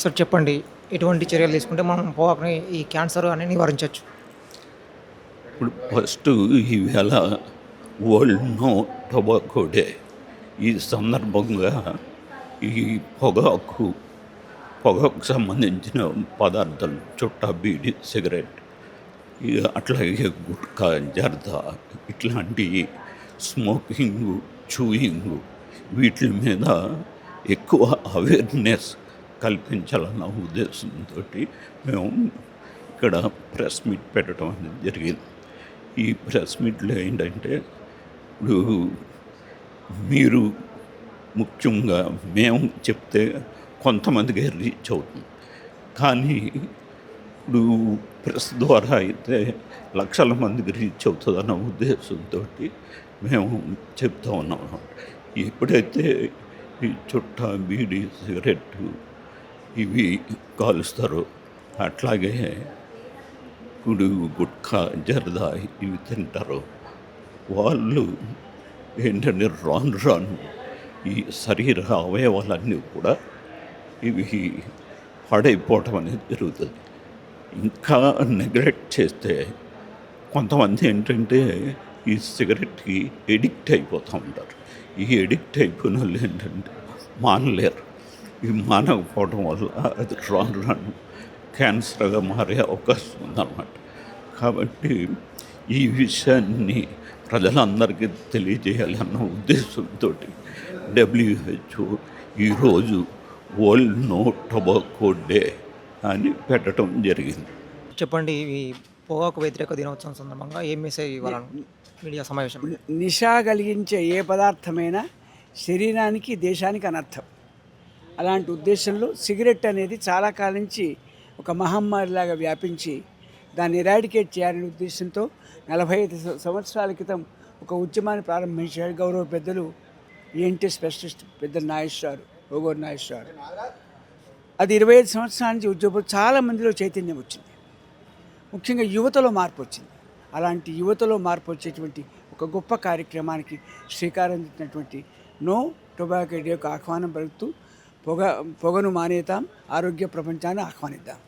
Sir చెప్పండి. ఎటువంటి చర్యలు తీసుకుంటే మనం పొగాకుని ఈ క్యాన్సర్ అని నివారించవచ్చు. ఇప్పుడు ఫస్ట్ ఈవేళ వరల్డ్ నో టొబాకో డే ఈ సందర్భంగా ఈ పొగాకు పొగాకు సంబంధించిన పదార్థాలు చుట్టా బీడి సిగరెట్ అట్లాగే గుట్కా జర్దా ఇట్లాంటి స్మోకింగ్ చూయింగ్ వీటి మీద ఎక్కువ అవేర్నెస్ కల్పించాలన్న ఉద్దేశంతో మేము ఇక్కడ ప్రెస్ మీట్ పెట్టడం అనేది జరిగింది. ఈ ప్రెస్ మీట్లో ఏంటంటే ఇప్పుడు మీరు ముఖ్యంగా మేము చెప్తే కొంతమందికి రీచ్ అవుతుంది. కానీ ఇప్పుడు ప్రెస్ ద్వారా అయితే లక్షల మందికి రీచ్ అవుతుందన్న ఉద్దేశంతో మేము చెప్తా ఉన్నాం ఎప్పుడైతే ఈ చుట్ట బీడీ సిగరెట్ ఇవి కాలుస్తారు. అట్లాగే కుడుగు గుట్కా జరదా ఇవి తింటారు. వాళ్ళు ఏంటంటే రాను రాను ఈ శరీర అవయవాలన్నీ కూడా ఇవి పాడైపోవటం అనేది జరుగుతుంది. ఇంకా నెగ్లెక్ట్ చేస్తే కొంతమంది ఏంటంటే ఈ సిగరెట్కి ఎడిక్ట్ అయిపోతూ ఉంటారు. ఈ ఎడిక్ట్ అయిపోయిన వాళ్ళు ఏంటంటే మానలేరు. ఈ మానకపోవడం వల్ల అది రాను రాను క్యాన్సర్గా మారే అవకాశం ఉందన్నమాట. కాబట్టి ఈ విషయాన్ని ప్రజలందరికీ తెలియజేయాలి అన్న ఉద్దేశంతో డబ్ల్యూహెచ్ఓ ఈరోజు వరల్డ్ నో టొబాకో డే అని పెట్టడం జరిగింది. చెప్పండి ఈ పొగాకు వ్యతిరేక దినోత్సవం సందర్భంగా ఏం మెసేజ్ ఇవ్వాలను మీడియా సమావేశం నిశా కలిగించే ఏ పదార్థమైనా శరీరానికి దేశానికి అనర్థం. అలాంటి ఉద్దేశంలో సిగరెట్ అనేది చాలా కాలం నుంచి ఒక మహమ్మారిలాగా వ్యాపించి దాన్ని ఎరాడికేట్ చేయాలనే ఉద్దేశంతో నలభై ఐదు సంవత్సరాల క్రితం ఒక ఉద్యమాన్ని ప్రారంభించారు గౌరవ పెద్దలు ఏంటి స్పెషలిస్ట్ పెద్ద నాగేశ్వరారు ఓగోరు నాగేశ్వరారు అది ఇరవై ఐదు సంవత్సరాల నుంచి ఉద్యోగం చాలా మందిలో చైతన్యం వచ్చింది. ముఖ్యంగా యువతలో మార్పు వచ్చింది. అలాంటి యువతలో మార్పు వచ్చేటువంటి ఒక గొప్ప కార్యక్రమానికి శ్రీకారం చుట్టినటువంటి నో టొబాకో డే యొక్క ఆహ్వానం పలుకుతూ పొగ పొగను మానేతాం ఆరోగ్య ప్రపంచాన్ని ఆహ్వానిద్దాం.